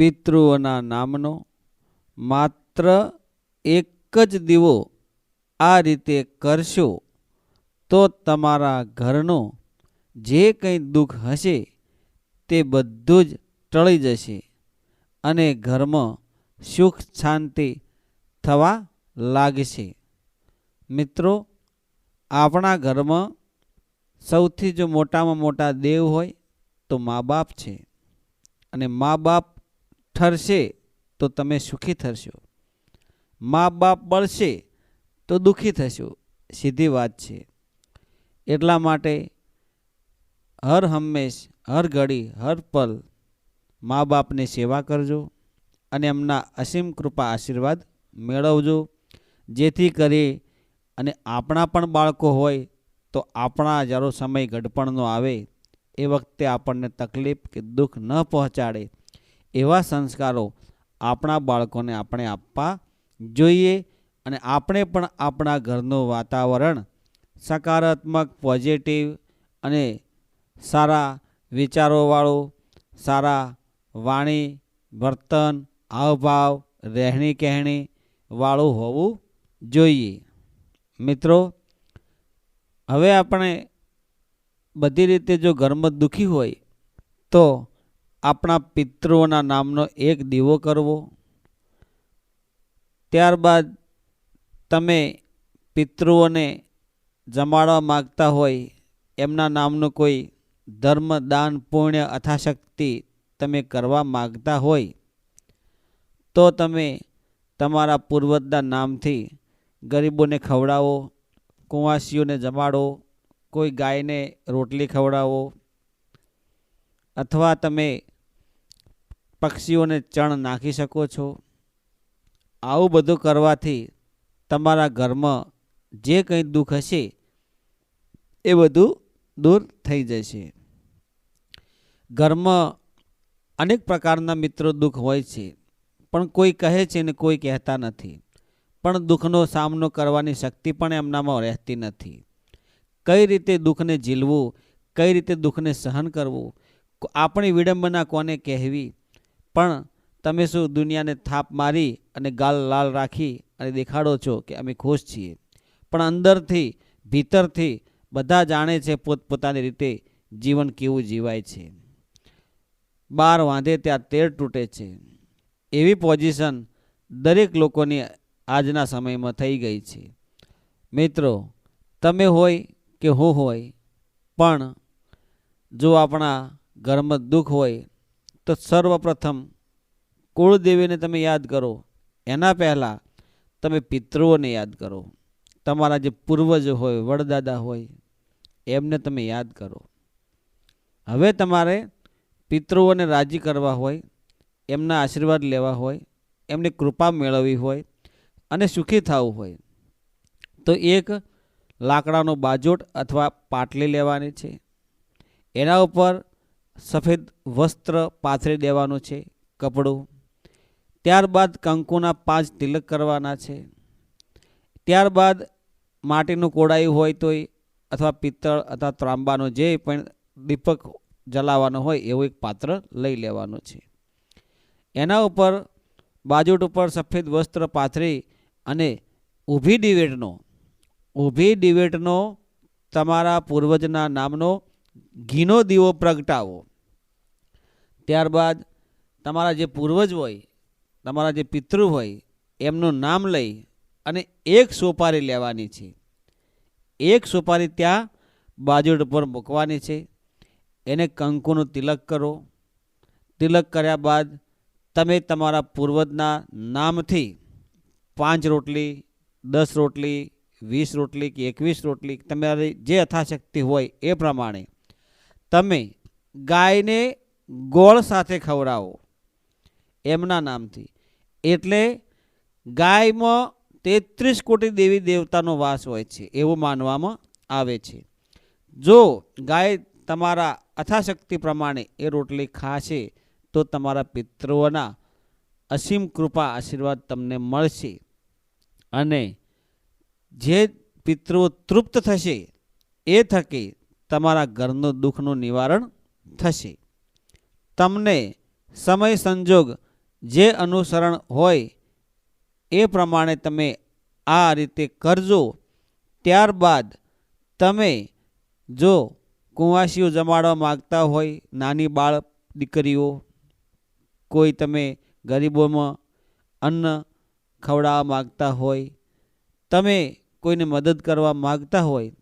પિતૃઓના નામનો માત્ર એક જ દીવો આ રીતે કરશો, તો તમારા ઘરનું જે કંઈ દુઃખ હશે તે બધું જ ટળી જશે અને ઘરમાં સુખ શાંતિ થવા લાગશે. મિત્રો, આપણા ઘરમાં સૌથી જો મોટામાં મોટા દેવ હોય તો મા બાપ છે અને મા બાપ ઠરશે તો તમે સુખી થશો મા બાપ બળશે, તો દુઃખી થશો. સીધી વાત છે. એટલા માટે હર હંમેશ, હર ઘડી, હર પલ મા બાપની સેવા કરજો અને એમના અસીમ કૃપા આશીર્વાદ મેળવજો. જેથી કરી અને આપણા પણ બાળકો હોય, તો આપણા જ્યારે સમય ગડપણનો આવે. એ વખતે આપણને તકલીફ કે દુઃખ ન પહોંચાડે. એવા સંસ્કારો આપણા બાળકોને આપણે આપવા જોઈએ અને આપણે પણ આપણા ઘરનું વાતાવરણ સકારાત્મક પોઝિટિવ અને સારા વિચારોવાળું, સારા વાણી, વર્તન, હાવભાવ રહેણી કહેણી વાળું હોવું જોઈએ. મિત્રો, હવે આપણે બધી રીતે જો ઘરમાં દુઃખી હોય તો આપણા પિતૃઓના નામનો એક દીવો કરવો. ત્યારબાદ તમે પિતૃઓને જમાડવા માગતા હોય, એમના નામનું કોઈ ધર્મ, દાન, પુણ્ય, અથાશક્તિ તમે કરવા માગતા હોય, તો તમે તમારા પૂર્વજના નામથી ગરીબોને ખવડાવો, કુંવાસીઓને જમાડો, કોઈ ગાયને રોટલી ખવડાવો, અથવા તમે પક્ષીઓને ચણ નાખી શકો છો. આવું બધું કરવાથી તમારા ઘરમાં જે કંઈ દુઃખ હશે એ બધું દૂર થઈ જશે. ઘરમાં અનેક પ્રકારના મિત્રો દુઃખ હોય છે, પણ કોઈ કહે છે ને કોઈ કહેતા નથી. પણ દુઃખનો સામનો કરવાની શક્તિ પણ એમનામાં રહેતી નથી. કઈ રીતે દુઃખને ઝીલવું, કઈ રીતે દુઃખને સહન કરવું આપણી વિડંબના કોને કહેવી પણ તમે શું દુનિયાને થાપ મારી અને ગાલ લાલ રાખી અને દેખાડો છો કે અમે ખુશ છીએ? પણ અંદરથી, ભીતરથી બધા જાણે છે પોતપોતાની રીતે જીવન કેવું જીવાય છે. બાર વાંધે ત્યાં તેર તૂટે છે. એવી પોઝિશન દરેક લોકોની આજના સમયમાં થઈ ગઈ છે. મિત્રો, તમે હોય કે હું હોય, પણ જો આપણા ઘરમાં દુઃખ હોય તો સર્વપ્રથમ કુળદેવીને તમે યાદ કરો. એના પહેલાં તમે પિતૃઓને યાદ કરો. તમારા જે પૂર્વજ હોય, વડદાદા હોય, એમને તમે યાદ કરો. હવે તમારે પિતૃઓને રાજી કરવા હોય, એમના આશીર્વાદ લેવા હોય, એમની કૃપા મેળવવી હોય અને સુખી થવું હોય, તો એક લાકડાનો બાજોટ અથવા પાટલી લેવાની છે. એના ઉપર સફેદ વસ્ત્ર પાથરી દેવાનું છે, કપડું. ત્યારબાદ કંકુના પાંચ તિલક કરવાના છે. ત્યારબાદ માટીનું કોડાયું હોય તોય અથવા પિત્તળ અથવા ત્રાંબાનો જે પણ દીપક જલાવવાનો હોય એવું એક પાત્ર લઈ લેવાનું છે. એના ઉપર બાજુટ ઉપર સફેદ વસ્ત્ર પાથરી અને ઊભી ડિવેટનો ઊભી ડિવેટનો તમારા પૂર્વજના નામનો ઘીનો દીવો પ્રગટાવો. ત્યારબાદ તમારા જે પૂર્વજ હોય, તમારા જે પિતૃ હોય, એમનું નામ લઈ અને એક સોપારી લેવાની છે. એક સોપારી ત્યાં બાજુડ ઉપર મૂકવાની છે. એને કંકુનું તિલક કરો. તિલક કર્યા બાદ તમે તમારા પૂર્વજના નામથી પાંચ રોટલી, દસ રોટલી, વીસ રોટલી કે એકવીસ રોટલી તમારી જે યથાશક્તિ હોય એ પ્રમાણે તમે ગાયને ગોળ સાથે ખવડાવો એમના નામથી. એટલે ગાયમાં તેત્રીસ કોટી દેવી દેવતાનો વાસ હોય છે, એવું માનવામાં આવે છે. જો ગાય તમારા અથાશક્તિ પ્રમાણે એ રોટલી ખાશે, તો તમારા પિતૃઓના અસીમ કૃપા આશીર્વાદ તમને મળશે. અને જે પિતૃઓ તૃપ્ત થશે, એ થકી તમારા ઘરનું દુઃખનું નિવારણ થશે. તમને સમય સંજોગ જે અનુસરણ હોય એ પ્રમાણે તમે આ રીતે કરજો. ત્યારબાદ તમે જો કુંવાસીઓ જમાડવા માગતા હોય, નાની બાળ દીકરીઓ, કોઈ તમે ગરીબોમાં અન્ન ખવડાવવા માગતા હોય, તમે કોઈને મદદ કરવા માગતા હોય,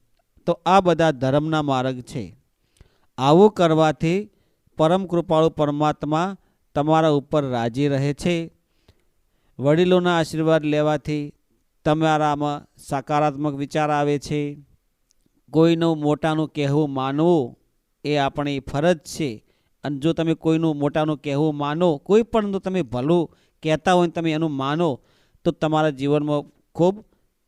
તો આ બધા ધર્મના માર્ગ છે. આવું કરવાથી પરમ કૃપાળુ પરમાત્મા તમારા ઉપર રાજી રહે છે. વડીલોના આશીર્વાદ લેવાથી તમારામાં સકારાત્મક વિચાર આવે છે. કોઈનું મોટાનું કહેવું માનવું એ આપણી ફરજ છે. અને જો તમે કોઈનું મોટાનું કહેવું માનો, કોઈ પણ તમે ભલું કહેતા હોય તમે એનું માનો, તો તમારા જીવનમાં ખૂબ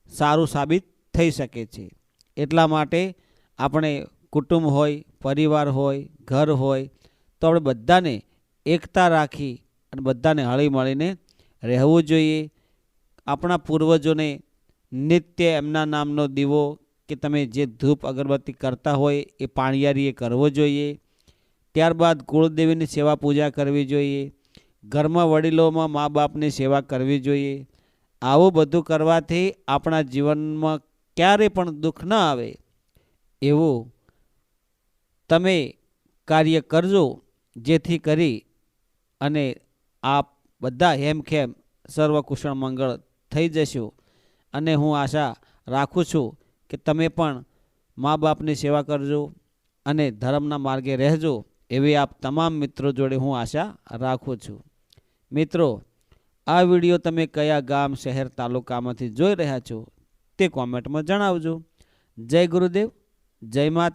સારું સાબિત થઈ શકે છે. એટલા માટે આપણે કુટુંબ હોય, પરિવાર હોય, ઘર હોય તો આપણે બધાને એકતા રાખી અને બધાને હળી મળીને રહેવું જોઈએ. આપણા પૂર્વજોને નિત્ય એમના નામનો દીવો કે તમે જે ધૂપ અગરબત્તી કરતા હોય એ પાણીયારીએ કરવો જોઈએ. ત્યારબાદ કુળદેવીની સેવા પૂજા કરવી જોઈએ. ઘરમાં વડીલોમાં મા બાપની સેવા કરવી જોઈએ. આવું બધું કરવાથી આપણા જીવનમાં ક્યારે પણ દુઃખ ન આવે. એવું તમે કાર્ય કરજો. જેથી કરી અને આપ બધા હેમખેમ સર્વકુશળ મંગળ થઈ જશો. અને હું આશા રાખું છું કે તમે પણ મા બાપની સેવા કરજો અને ધર્મના માર્ગે રહેજો એવી આપ તમામ મિત્રો જોડે હું આશા રાખું છું. મિત્રો, આ વીડિયો તમે કયા ગામ, શહેર, તાલુકામાંથી જોઈ રહ્યા છો તે કોમેન્ટમાં જણાવજો. જય ગુરુદેવ, જય માતા